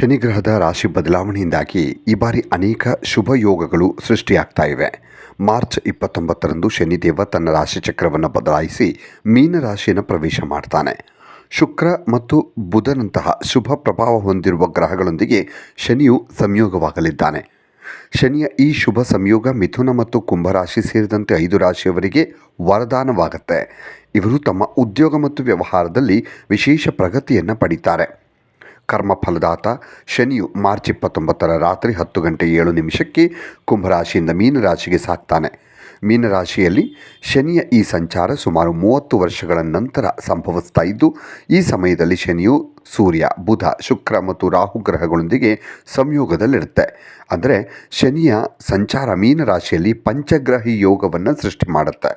ಶನಿಗ್ರಹದ ರಾಶಿ ಬದಲಾವಣೆಯಿಂದಾಗಿ ಈ ಬಾರಿ ಅನೇಕ ಶುಭ ಯೋಗಗಳು ಸೃಷ್ಟಿಯಾಗ್ತಾ ಇವೆ. ಮಾರ್ಚ್ ಇಪ್ಪತ್ತೊಂಬತ್ತರಂದು ಶನಿದೇವ ತನ್ನ ರಾಶಿಚಕ್ರವನ್ನು ಬದಲಾಯಿಸಿ ಮೀನ ರಾಶಿಯನ್ನು ಪ್ರವೇಶ ಮಾಡ್ತಾನೆ. ಶುಕ್ರ ಮತ್ತು ಬುಧನಂತಹ ಶುಭ ಪ್ರಭಾವ ಹೊಂದಿರುವ ಗ್ರಹಗಳೊಂದಿಗೆ ಶನಿಯು ಸಂಯೋಗವಾಗಲಿದ್ದಾನೆ. ಶನಿಯ ಈ ಶುಭ ಸಂಯೋಗ ಮಿಥುನ ಮತ್ತು ಕುಂಭರಾಶಿ ಸೇರಿದಂತೆ ಐದು ರಾಶಿಯವರಿಗೆ ವರದಾನವಾಗುತ್ತೆ. ಇವರು ತಮ್ಮ ಉದ್ಯೋಗ ಮತ್ತು ವ್ಯವಹಾರದಲ್ಲಿ ವಿಶೇಷ ಪ್ರಗತಿಯನ್ನು ಪಡೀತಾರೆ. ಕರ್ಮಫಲದಾತ. ಶನಿಯು ಮಾರ್ಚ್ ಇಪ್ಪತ್ತೊಂಬತ್ತರ ರಾತ್ರಿ ಹತ್ತು ಗಂಟೆ ಏಳು ನಿಮಿಷಕ್ಕೆ ಕುಂಭರಾಶಿಯಿಂದ ಮೀನರಾಶಿಗೆ ಸಾಕ್ತಾನೆ. ಮೀನರಾಶಿಯಲ್ಲಿ ಶನಿಯ ಈ ಸಂಚಾರ ಸುಮಾರು ಮೂವತ್ತು ವರ್ಷಗಳ ನಂತರ ಸಂಭವಿಸ್ತಾ ಇದ್ದು, ಈ ಸಮಯದಲ್ಲಿ ಶನಿಯು ಸೂರ್ಯ, ಬುಧ, ಶುಕ್ರ ಮತ್ತು ರಾಹು ಗ್ರಹಗಳೊಂದಿಗೆ ಸಂಯೋಗದಲ್ಲಿರುತ್ತೆ. ಅಂದರೆ ಶನಿಯ ಸಂಚಾರ ಮೀನರಾಶಿಯಲ್ಲಿ ಪಂಚಗ್ರಹಿ ಯೋಗವನ್ನು ಸೃಷ್ಟಿ ಮಾಡುತ್ತೆ.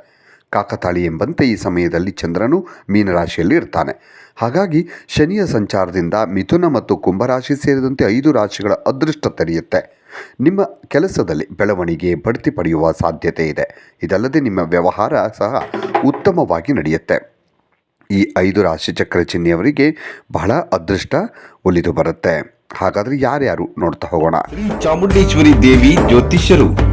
ಕಾಕತಾಳಿ ಎಂಬಂತೆ ಈ ಸಮಯದಲ್ಲಿ ಚಂದ್ರನು ಮೀನರಾಶಿಯಲ್ಲಿ ಇರ್ತಾನೆ. ಹಾಗಾಗಿ ಶನಿಯ ಸಂಚಾರದಿಂದ ಮಿಥುನ ಮತ್ತು ಕುಂಭರಾಶಿ ಸೇರಿದಂತೆ ಐದು ರಾಶಿಗಳ ಅದೃಷ್ಟ ತೆರೆಯುತ್ತೆ. ನಿಮ್ಮ ಕೆಲಸದಲ್ಲಿ ಬೆಳವಣಿಗೆ ಬಡ್ತಿ ಪಡೆಯುವ ಸಾಧ್ಯತೆ ಇದೆ. ಇದಲ್ಲದೆ ನಿಮ್ಮ ವ್ಯವಹಾರ ಸಹ ಉತ್ತಮವಾಗಿ ನಡೆಯುತ್ತೆ. ಈ ಐದು ರಾಶಿಚಕ್ರ ಚಿಹ್ನೆಯವರಿಗೆ ಬಹಳ ಅದೃಷ್ಟ ಒಲಿದು ಬರುತ್ತೆ. ಹಾಗಾದರೆ ಯಾರ್ಯಾರು ನೋಡ್ತಾ ಹೋಗೋಣ. ಚಾಮುಂಡೇಶ್ವರಿ ದೇವಿ ಜ್ಯೋತಿಷ್ಯರು.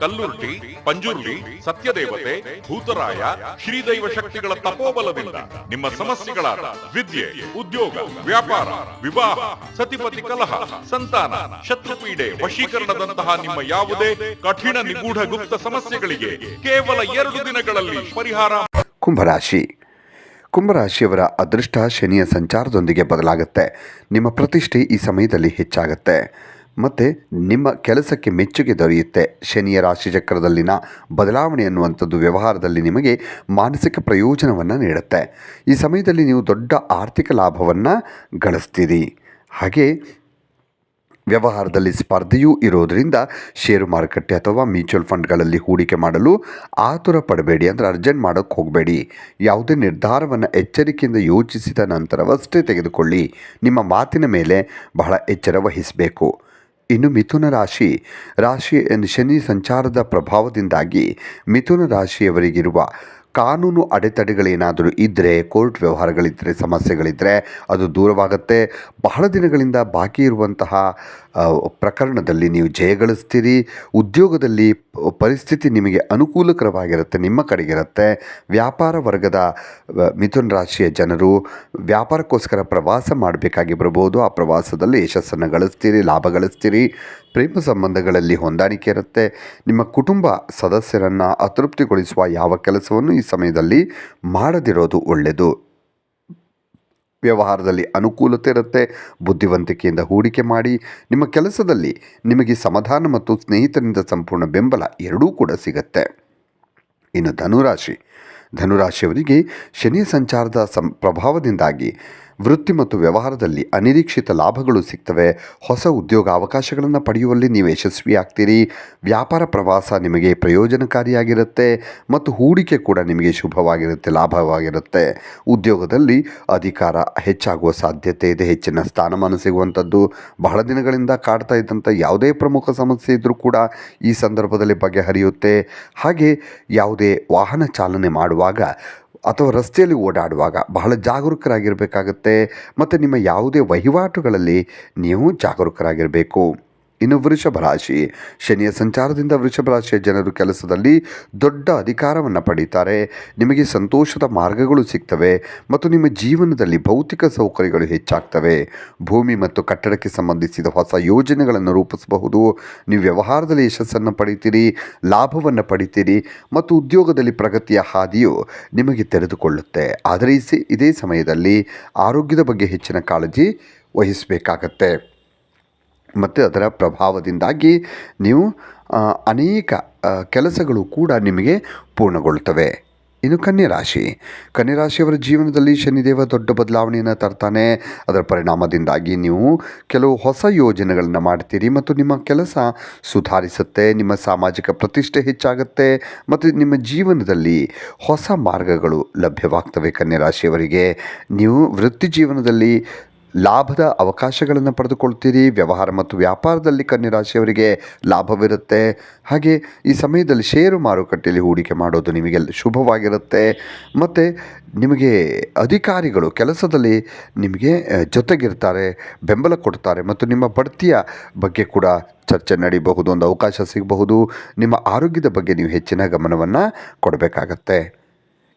ಕಲ್ಲುರ್ಟಿ ಪಂಜುರ್ಲಿ ಸತ್ಯದೇವತೆ, ಭೂತರಾಯ, ಶ್ರೀದೈವ ಶಕ್ತಿಗಳ ತಪೋಬಲದಿಂದ ನಿಮ್ಮ ಸಮಸ್ಯೆಗಳಾದ ವಿದ್ಯೆ, ಉದ್ಯೋಗ, ವ್ಯಾಪಾರ, ವಿವಾಹ, ಸತಿಪತಿ ಕಲಹ, ಸಂತಾನ, ಶತ್ರುಪೀಡೆ ವಶೀಕರಣದಂತಹ ನಿಮ್ಮ ಯಾವುದೇ ಕಠಿಣ ನಿಗೂಢ ಗುಪ್ತ ಸಮಸ್ಯೆಗಳಿಗೆ ಕೇವಲ ಎರಡು ದಿನಗಳಲ್ಲಿ ಪರಿಹಾರ. ಕುಂಭರಾಶಿ. ಕುಂಭರಾಶಿಯವರ ಅದೃಷ್ಟ ಶನಿಯ ಸಂಚಾರದೊಂದಿಗೆ ಬದಲಾಗುತ್ತೆ. ನಿಮ್ಮ ಪ್ರತಿಷ್ಠೆ ಈ ಸಮಯದಲ್ಲಿ ಹೆಚ್ಚಾಗುತ್ತೆ. ಮತ್ತು ನಿಮ್ಮ ಕೆಲಸಕ್ಕೆ ಮೆಚ್ಚುಗೆ ದೊರೆಯುತ್ತೆ. ಶನಿಯ ರಾಶಿಚಕ್ರದಲ್ಲಿನ ಬದಲಾವಣೆ ಅನ್ನುವಂಥದ್ದು ವ್ಯವಹಾರದಲ್ಲಿ ನಿಮಗೆ ಮಾನಸಿಕ ಪ್ರಯೋಜನವನ್ನು ನೀಡುತ್ತೆ. ಈ ಸಮಯದಲ್ಲಿ ನೀವು ದೊಡ್ಡ ಆರ್ಥಿಕ ಲಾಭವನ್ನು ಗಳಿಸ್ತೀರಿ. ಹಾಗೆ ವ್ಯವಹಾರದಲ್ಲಿ ಸ್ಪರ್ಧೆಯೂ ಇರೋದರಿಂದ ಷೇರು ಮಾರುಕಟ್ಟೆ ಅಥವಾ ಮ್ಯೂಚುವಲ್ ಫಂಡ್ಗಳಲ್ಲಿ ಹೂಡಿಕೆ ಮಾಡಲು ಆತುರ ಪಡಬೇಡಿ ಅಂದರೆ ಅರ್ಜೆಂಟ್ ಮಾಡೋಕ್ಕೆ ಹೋಗಬೇಡಿ. ಯಾವುದೇ ನಿರ್ಧಾರವನ್ನು ಎಚ್ಚರಿಕೆಯಿಂದ ಯೋಚಿಸಿದ ನಂತರವಷ್ಟೇ ತೆಗೆದುಕೊಳ್ಳಿ. ನಿಮ್ಮ ಮಾತಿನ ಮೇಲೆ ಬಹಳ ಎಚ್ಚರ ವಹಿಸಬೇಕು. ಇನ್ನು ಮಿಥುನ ರಾಶಿ ರಾಶಿ ಶನಿ ಸಂಚಾರದ ಪ್ರಭಾವದಿಂದಾಗಿ ಮಿಥುನ ರಾಶಿಯವರಿಗಿರುವ ಕಾನೂನು ಅಡೆತಡೆಗಳೇನಾದರೂ ಇದ್ದರೆ ಕೋರ್ಟ್ ವ್ಯವಹಾರಗಳಿದ್ದರೆ ಸಮಸ್ಯೆಗಳಿದ್ದರೆ ಅದು ದೂರವಾಗುತ್ತೆ. ಬಹಳ ದಿನಗಳಿಂದ ಬಾಕಿ ಇರುವಂತಹ ಪ್ರಕರಣದಲ್ಲಿ ನೀವು ಜಯಗಳಿಸ್ತೀರಿ ಉದ್ಯೋಗದಲ್ಲಿ ಪರಿಸ್ಥಿತಿ ನಿಮಗೆ ಅನುಕೂಲಕರವಾಗಿರುತ್ತೆ, ನಿಮ್ಮ ಕಡೆಗಿರುತ್ತೆ. ವ್ಯಾಪಾರ ವರ್ಗದ ಮಿಥುನ್ ರಾಶಿಯ ಜನರು ವ್ಯಾಪಾರಕ್ಕೋಸ್ಕರ ಪ್ರವಾಸ ಮಾಡಬೇಕಾಗಿ ಬರ್ಬೋದು. ಆ ಪ್ರವಾಸದಲ್ಲಿ ಯಶಸ್ಸನ್ನು ಗಳಿಸ್ತೀರಿ, ಲಾಭ ಗಳಿಸ್ತೀರಿ. ಪ್ರೇಮ ಸಂಬಂಧಗಳಲ್ಲಿ ಹೊಂದಾಣಿಕೆ ಇರುತ್ತೆ. ನಿಮ್ಮ ಕುಟುಂಬ ಸದಸ್ಯರನ್ನು ಅತೃಪ್ತಿಗೊಳಿಸುವ ಯಾವ ಕೆಲಸವನ್ನು ಸಮಯದಲ್ಲಿ ಮಾಡದಿರೋದು ಒಳ್ಳೆಯದು. ವ್ಯವಹಾರದಲ್ಲಿ ಅನುಕೂಲತೆ ಇರುತ್ತೆ, ಬುದ್ಧಿವಂತಿಕೆಯಿಂದ ಹೂಡಿಕೆ ಮಾಡಿ, ನಿಮ್ಮ ಕೆಲಸದಲ್ಲಿ ನಿಮಗೆ ಸಮಾಧಾನ ಮತ್ತು ಸ್ನೇಹಿತರಿಂದ ಸಂಪೂರ್ಣ ಬೆಂಬಲ ಎರಡೂ ಕೂಡ ಸಿಗುತ್ತೆ. ಇನ್ನು ಧನುರಾಶಿ. ಧನುರಾಶಿಯವರಿಗೆ ಶನಿ ಸಂಚಾರದ ಸಂ, ಪ್ರಭಾವದಿಂದಾಗಿ ವೃತ್ತಿ ಮತ್ತು ವ್ಯವಹಾರದಲ್ಲಿ ಅನಿರೀಕ್ಷಿತ ಲಾಭಗಳು ಸಿಗ್ತವೆ. ಹೊಸ ಉದ್ಯೋಗ ಅವಕಾಶಗಳನ್ನು ಪಡೆಯುವಲ್ಲಿ ನೀವು ಯಶಸ್ವಿಯಾಗ್ತೀರಿ. ವ್ಯಾಪಾರ ಪ್ರವಾಸ ನಿಮಗೆ ಪ್ರಯೋಜನಕಾರಿಯಾಗಿರುತ್ತೆ ಮತ್ತು ಹೂಡಿಕೆ ಕೂಡ ನಿಮಗೆ ಶುಭವಾಗಿರುತ್ತೆ, ಲಾಭವಾಗಿರುತ್ತೆ. ಉದ್ಯೋಗದಲ್ಲಿ ಅಧಿಕಾರ ಹೆಚ್ಚಾಗುವ ಸಾಧ್ಯತೆ ಇದೆ, ಹೆಚ್ಚಿನ ಸ್ಥಾನಮಾನ ಸಿಗುವಂಥದ್ದು. ಬಹಳ ದಿನಗಳಿಂದ ಕಾಡ್ತಾ ಇದ್ದಂಥ ಯಾವುದೇ ಪ್ರಮುಖ ಸಮಸ್ಯೆ ಇದ್ದರೂ ಕೂಡ ಈ ಸಂದರ್ಭದಲ್ಲಿ ಬಗೆಹರಿಯುತ್ತೆ. ಹಾಗೆ ಯಾವುದೇ ವಾಹನ ಚಾಲನೆ ಮಾಡುವಾಗ ಅಥವಾ ರಸ್ತೆಯಲ್ಲಿ ಓಡಾಡುವಾಗ ಬಹಳ ಜಾಗರೂಕರಾಗಿರಬೇಕಾಗತ್ತೆ. ಮತ್ತು ನಿಮ್ಮ ಯಾವುದೇ ವಹಿವಾಟುಗಳಲ್ಲಿ ನೀವು ಜಾಗರೂಕರಾಗಿರಬೇಕು. ಇನ್ನು ವೃಷಭ ರಾಶಿ ಶನಿಯ ಸಂಚಾರದಿಂದ ವೃಷಭ ರಾಶಿಯ ಜನರು ಕೆಲಸದಲ್ಲಿ ದೊಡ್ಡ ಅಧಿಕಾರವನ್ನು ಪಡೀತಾರೆ. ನಿಮಗೆ ಸಂತೋಷದ ಮಾರ್ಗಗಳು ಸಿಗ್ತವೆ ಮತ್ತು ನಿಮ್ಮ ಜೀವನದಲ್ಲಿ ಭೌತಿಕ ಸೌಕರ್ಯಗಳು ಹೆಚ್ಚಾಗ್ತವೆ. ಭೂಮಿ ಮತ್ತು ಕಟ್ಟಡಕ್ಕೆ ಸಂಬಂಧಿಸಿದ ಹೊಸ ಯೋಜನೆಗಳನ್ನು ರೂಪಿಸಬಹುದು. ನೀವು ವ್ಯವಹಾರದಲ್ಲಿ ಯಶಸ್ಸನ್ನು ಪಡಿತೀರಿ, ಲಾಭವನ್ನು ಪಡಿತೀರಿ ಮತ್ತು ಉದ್ಯೋಗದಲ್ಲಿ ಪ್ರಗತಿಯ ಹಾದಿಯು ನಿಮಗೆ ತೆರೆದುಕೊಳ್ಳುತ್ತೆ. ಆದರೆ ಇದೇ ಸಮಯದಲ್ಲಿ ಆರೋಗ್ಯದ ಬಗ್ಗೆ ಹೆಚ್ಚಿನ ಕಾಳಜಿ ವಹಿಸಬೇಕಾಗತ್ತೆ. ಮತ್ತು ಅದರ ಪ್ರಭಾವದಿಂದಾಗಿ ನೀವು ಅನೇಕ ಕೆಲಸಗಳು ಕೂಡ ನಿಮಗೆ ಪೂರ್ಣಗೊಳ್ತವೆ ಇನ್ನು ಕನ್ಯೆ ರಾಶಿ ರಾಶಿಯವರ ಜೀವನದಲ್ಲಿ ಶನಿದೇವ ದೊಡ್ಡ ಬದಲಾವಣೆಯನ್ನು ತರ್ತಾನೆ. ಅದರ ಪರಿಣಾಮದಿಂದಾಗಿ ನೀವು ಕೆಲವು ಹೊಸ ಯೋಜನೆಗಳನ್ನು ಮಾಡ್ತೀರಿ ಮತ್ತು ನಿಮ್ಮ ಕೆಲಸ ಸುಧಾರಿಸುತ್ತೆ, ನಿಮ್ಮ ಸಾಮಾಜಿಕ ಪ್ರತಿಷ್ಠೆ ಹೆಚ್ಚಾಗುತ್ತೆ ಮತ್ತು ನಿಮ್ಮ ಜೀವನದಲ್ಲಿ ಹೊಸ ಮಾರ್ಗಗಳು ಲಭ್ಯವಾಗ್ತವೆ ಕನ್ಯೆ ರಾಶಿಯವರಿಗೆ ನೀವು ವೃತ್ತಿ ಜೀವನದಲ್ಲಿ ಲಾಭದ ಅವಕಾಶಗಳನ್ನು ಪಡೆದುಕೊಳ್ತೀರಿ, ವ್ಯವಹಾರ ಮತ್ತು ವ್ಯಾಪಾರದಲ್ಲಿ ಕನ್ಯರಾಶಿಯವರಿಗೆ ಲಾಭವಿರುತ್ತೆ. ಹಾಗೆ ಈ ಸಮಯದಲ್ಲಿ ಷೇರು ಮಾರುಕಟ್ಟೆಯಲ್ಲಿ ಹೂಡಿಕೆ ಮಾಡೋದು ನಿಮಗೆ ಶುಭವಾಗಿರುತ್ತೆ. ಮತ್ತು ನಿಮಗೆ ಅಧಿಕಾರಿಗಳು ಕೆಲಸದಲ್ಲಿ ನಿಮಗೆ ಜೊತೆಗಿರ್ತಾರೆ, ಬೆಂಬಲ ಕೊಡ್ತಾರೆ ಮತ್ತು ನಿಮ್ಮ ಬಡ್ತಿಯ ಬಗ್ಗೆ ಕೂಡ ಚರ್ಚೆ ನಡೀಬಹುದು, ಒಂದು ಅವಕಾಶ ಸಿಗಬಹುದು. ನಿಮ್ಮ ಆರೋಗ್ಯದ ಬಗ್ಗೆ ನೀವು ಹೆಚ್ಚಿನ ಗಮನವನ್ನು ಕೊಡಬೇಕಾಗತ್ತೆ.